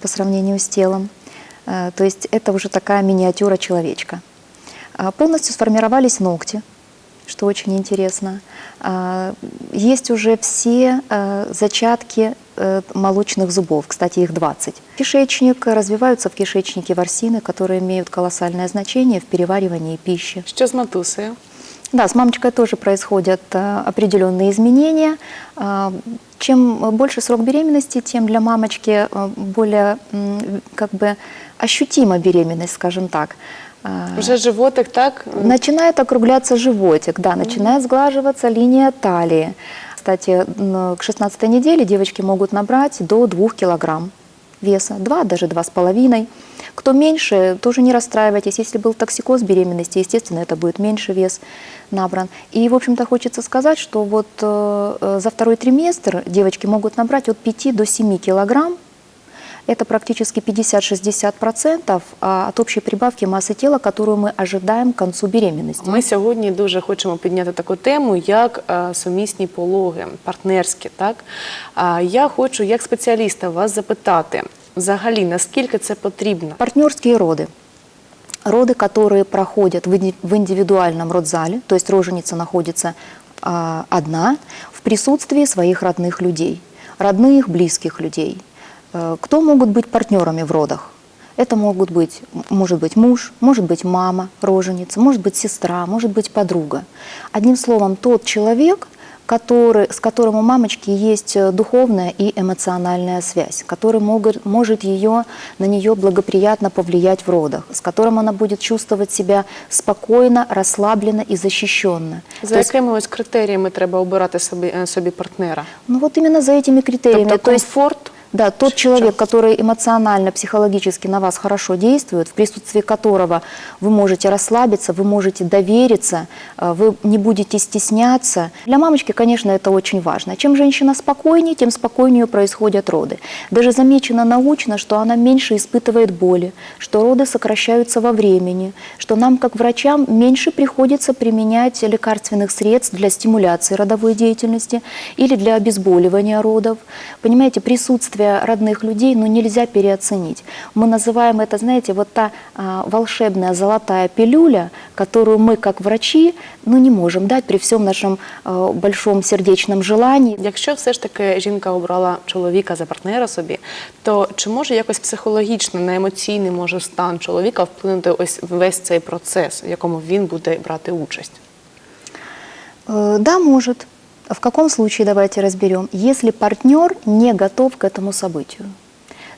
по сравнению с телом. Э, То есть это уже такая миниатюра человечка. А, Полностью сформировались ногти, что очень интересно. А, Есть уже все э, зачатки э, молочных зубов, кстати, их 20. Кишечник, развиваются в кишечнике ворсины, которые имеют колоссальное значение в переваривании пищи. Що з матусею? Да, с мамочкой тоже происходят э, определенные изменения. А, Чем больше срок беременности, тем для мамочки э, более как бы ощутима беременность, скажем так. А, Вже животик, так? Начинает округляться животик, да, начинает сглаживаться линия талии. Кстати, к 16 неделе девочки могут набрать до 2 килограмм веса, 2, даже 2,5. Кто меньше, тоже не расстраивайтесь. Если был токсикоз беременности, естественно, это будет меньше вес набран. И, в общем-то, хочется сказать, что вот э, э, за второй триместр девочки могут набрать от 5 до 7 килограмм. Это практически 50-60% а, от общей прибавки массы тела, которую мы ожидаем к концу беременности. Ми сьогодні дуже хочемо підняти таку тему, як е, сумісні пологи, партнерські. Так А я хочу, як спеціаліста, вас запитати взагалі, наскільки це потрібно? Партнерские роды. Роды, которые проходят в инди- в индивидуальном родзале, то есть роженица находится а, одна в присутствии своих родных людей, родных, близких людей. Э, Кто могут быть партнерами в родах? Это могут быть, м- может быть муж, может быть мама, роженица, может быть сестра, может быть подруга. Одним словом, тот человек, который, с которым у мамочки есть э, духовная и эмоциональная связь, который могут, может ее, на нее благоприятно повлиять в родах, с которым она будет чувствовать себя спокойно, расслабленно и защищенно. За То есть, якими ось критеріями треба обирати собі, е, собі партнера? ну вот именно за этими критериями. Тобто то есть комфорт, да, тот человек, который эмоционально, психологически на вас хорошо действует, в присутствии которого вы можете расслабиться, вы можете довериться, э, вы не будете стесняться. Для мамочки, конечно, это очень важно. Чем женщина спокойнее, тем спокойнее происходят роды. Даже замечено научно, что она меньше испытывает боли, что роды сокращаются во времени, что нам, как врачам, меньше приходится применять лекарственных средств для стимуляции родовой деятельности или для обезболивания родов. Понимаете, присутствие родных людей ну, нельзя переоценить. Мы называем это, знаете, вот та а, волшебная золотая пилюля, которую мы, как врачи, ну, не можем дать при всем нашем а, большом сердечном желании. Якщо все ж таки жінка обрала чоловіка за партнера собі, то чи може якось психологічно на емоційний може стан чоловіка вплинути ось весь цей процес, в якому він буде брати участь? Э, Да, может. В каком случае, давайте разберем, если партнер не готов к этому событию.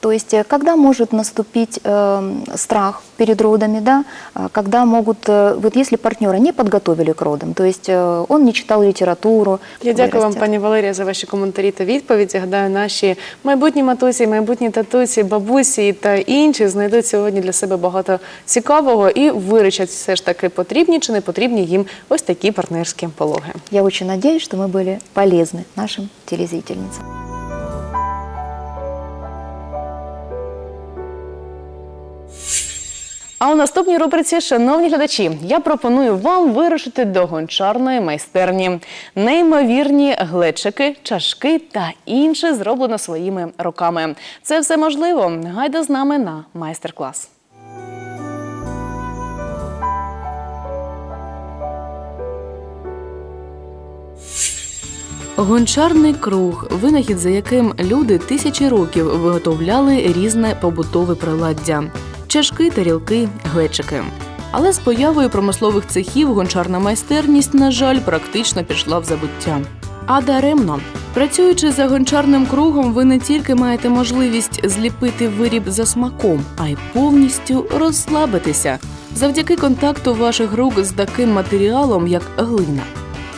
То есть, э, когда может наступить э, страх перед родами, да, а когда могут, э, вот если партнера не подготовили к родам, то есть э, он не читал литературу. Я дякую вам, вырастет. пані Валерія, за ваші коментарі та відповіді. Гадаю, наші майбутні матусі, майбутні татусі, бабусі та інші знайдуть сьогодні для себе багато цікавого і вирішать все ж таки потрібні чи не потрібні їм ось такі партнерські пологи. Я очень надеюсь, что мы были полезны нашим телезрительницам. А у наступній рубриці, шановні глядачі, я пропоную вам вирушити до гончарної майстерні. Неймовірні глечики, чашки та інше зроблено своїми руками. Це все можливо. Гайда з нами на майстер-клас. Гончарний круг винахід, за яким люди тисячі років виготовляли різне побутове приладдя чашки, тарілки, глечики. Але з появою промислових цехів гончарна майстерність, на жаль, практично пішла в забуття. А даремно. Працюючи за гончарним кругом, ви не тільки маєте можливість зліпити виріб за смаком, а й повністю розслабитися завдяки контакту ваших рук з таким матеріалом, як глина.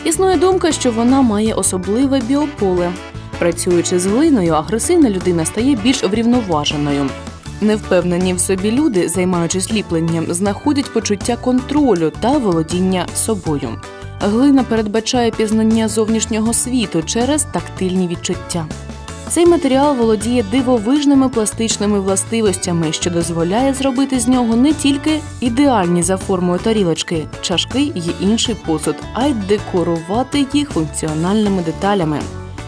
Існує думка, що вона має особливе біополе. Працюючи з глиною, агресивна людина стає більш врівноваженою. Невпевнені в собі люди, займаючись ліпленням, знаходять почуття контролю та володіння собою. Глина передбачає пізнання зовнішнього світу через тактильні відчуття. Цей матеріал володіє дивовижними пластичними властивостями, що дозволяє зробити з нього не тільки ідеальні за формою тарілочки, чашки й інший посуд, а й декорувати їх функціональними деталями,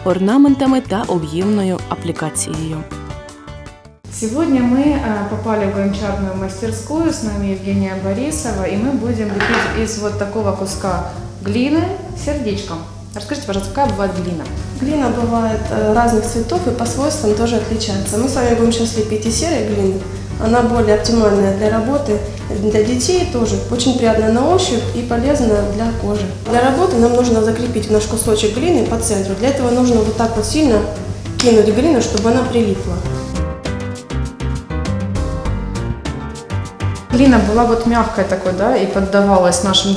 орнаментами та об'ємною аплікацією. Сегодня мы э, попали в гончарную мастерскую, с нами Евгения Борисова, и мы будем лепить из вот такого куска глины сердечком. Расскажите, пожалуйста, какая бывает глина? Глина бывает э, разных цветов и по свойствам тоже отличается. Мы с вами будем сейчас лепить из серой глины. Она более оптимальная для работы, для детей тоже. Очень приятная на ощупь и полезная для кожи. Для работы нам нужно закрепить наш кусочек глины по центру. Для этого нужно вот так вот сильно кинуть глину, чтобы она прилипла. Глина была вот мягкой такой, да, и поддавалась нашим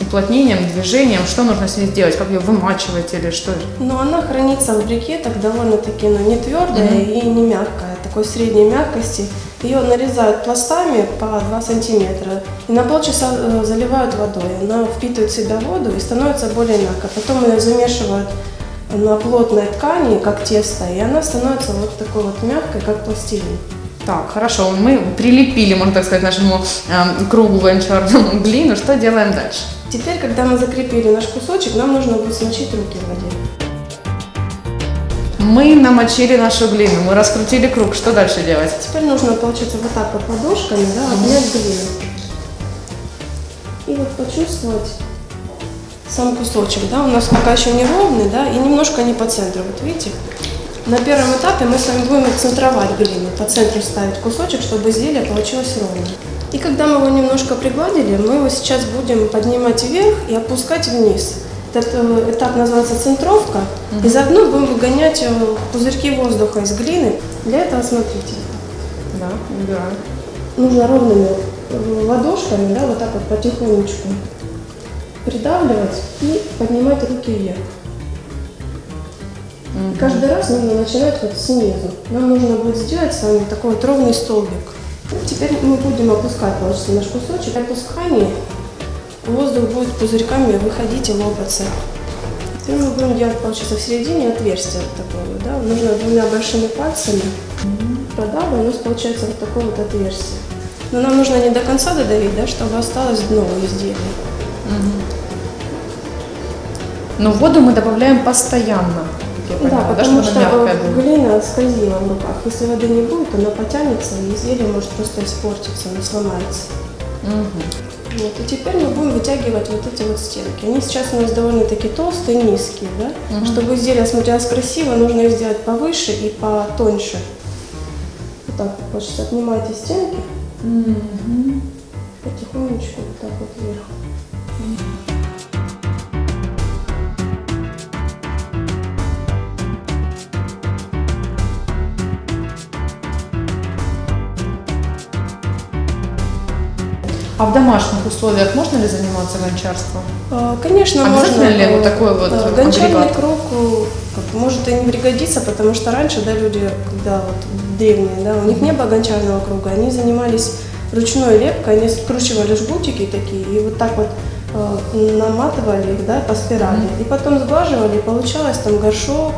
уплотнениям, движениям. Что нужно с ней сделать? Как ее вымачивать или что? Но она хранится в брикетах довольно-таки ну, не твердая и не мягкая, такой средней мягкости. Ее нарезают пластами по 2 сантиметра и на полчаса э, заливают водой. Она впитывает в себя воду и становится более мягкой. Потом ее замешивают на плотной ткани, как тесто, и она становится вот такой вот мягкой, как пластилин. Так, хорошо, мы прилепили, можно так сказать, нашему э, кругу гончарному глину. Что делаем дальше? Теперь, когда мы закрепили наш кусочек, нам нужно будет смочить руки в воде. Мы намочили нашу глину, мы раскрутили круг. Что дальше делать? Теперь нужно, получается, вот так вот ладошками, да, обнять глину. И вот почувствовать сам кусочек, да, у нас пока еще не ровный, да, и немножко не по центру, вот видите. На первом этапе мы с вами будем центровать глину, по центру ставить кусочек, чтобы изделие получилось ровным. И когда мы его немножко пригладили, мы его сейчас будем поднимать вверх и опускать вниз. Этот э, этап называется центровка. И заодно будем выгонять э, пузырьки воздуха из глины. Для этого, смотрите, Да, убираем. нужно ровными э, ладошками, да, вот так вот потихонечку придавливать и поднимать руки вверх. И Каждый раз нужно начинать вот снизу. Нам нужно будет сделать с вами такой вот ровный столбик. Теперь мы будем опускать, получится, наш кусочек. При опускании воздух будет пузырьками выходить и лопаться. Теперь мы будем делать, получится, в середине отверстие вот такое, да. Нужно двумя большими пальцами продавливать, у нас получается вот такое вот отверстие. Но нам нужно не до конца додавить, да, чтобы осталось дно у изделия. Но воду мы добавляем постоянно. Да, потому чтобы что она мягкая глина скользила в руках. Если воды не будет, она потянется, и изделие может просто испортиться, оно сломается. Вот, и теперь мы будем вытягивать вот эти вот стенки. Они сейчас у нас довольно-таки толстые, низкие, да? Чтобы изделие смотрелось красиво, нужно их сделать повыше и потоньше. Вот так вот, получится, отнимайте стенки. Потихонечку вот так вот вверх. А в домашних условиях можно ли заниматься гончарством? А, Конечно, Обязательно можно. ли вот такой вот э, Гончарный круг э, может и не пригодится, потому что раньше, да, люди, когда вот древние, да, у них не было гончарного круга, они занимались ручной лепкой, они скручивали жгутики такие и вот так вот э, наматывали их, да, по спирали. И потом сглаживали, и получалось там горшок,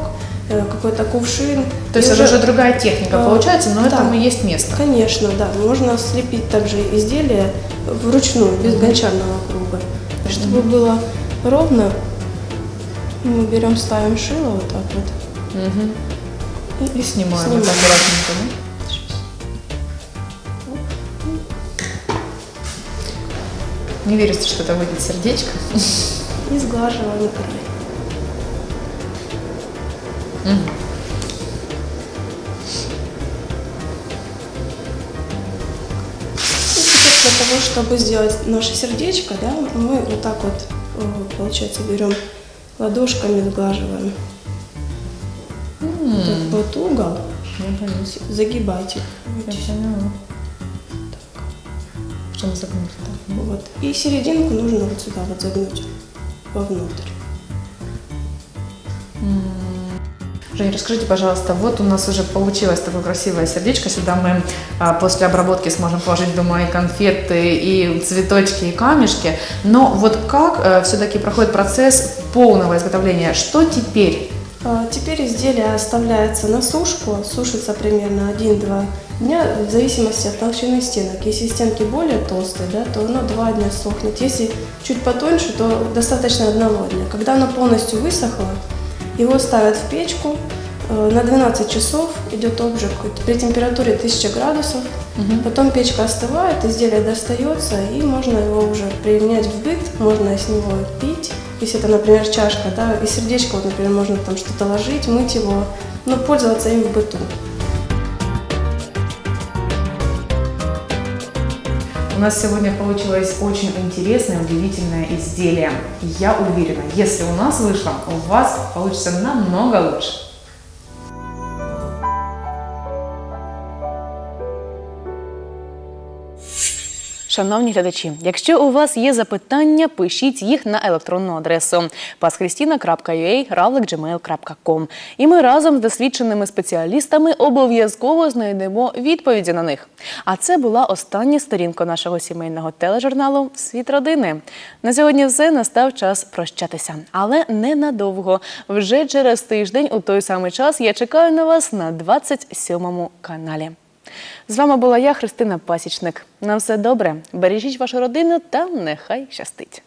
какой-то кувшин. То есть И это уже другая техника э, получается, но да. этому есть место. Конечно, да. Можно слепить также изделие вручную, без гончарного круга. Чтобы было ровно, мы берем, ставим шило вот так вот. И, и снимаем, Снимаем. это аккуратненько, да? Не верится, что это выйдет сердечко. И сглаживаем край. Для того, чтобы сделать наше сердечко, да, мы вот так вот, э, получается, берем ладошками сглаживаем. Вот этот вот угол, загибайте. Я поняла. Причем загнуть так. Вот. И серединку нужно вот сюда вот загнуть вовнутрь. Женя, расскажите, пожалуйста, вот у нас уже получилось такое красивое сердечко. Сюда мы а, после обработки сможем положить, думаю, и конфеты, и цветочки, и камешки. Но вот как все-таки проходит процесс полного изготовления? Что теперь? А, Теперь изделие оставляется на сушку, сушится примерно 1-2 дня в зависимости от толщины стенок. Если стенки более толстые, да, то оно 2 дня сохнет. Если чуть потоньше, то достаточно одного дня. Когда оно полностью высохло, его ставят в печку, Э, На 12 часов идет обжиг при температуре 1000 градусов. Потом печка остывает, изделие достается, и можно его уже применять в быт, можно с него пить. Если это, например, чашка, да, и сердечко, вот, например, можно там что-то ложить, мыть его, но пользоваться им в быту. У нас сегодня получилось очень интересное, удивительное изделие. Я уверена, если у нас вышло, у вас получится намного лучше. Шановні глядачі, якщо у вас є запитання, пишіть їх на електронну адресу paschristina.ua ravlikgmail.com І ми разом з досвідченими спеціалістами обов'язково знайдемо відповіді на них. А це була остання сторінка нашого сімейного тележурналу Світ родини. На сьогодні все настав час прощатися, але ненадовго. Вже через тиждень у той самий час я чекаю на вас на 27 каналі. З вами була я, Христина Пасічник. На все добре. Бережіть вашу родину та нехай щастить.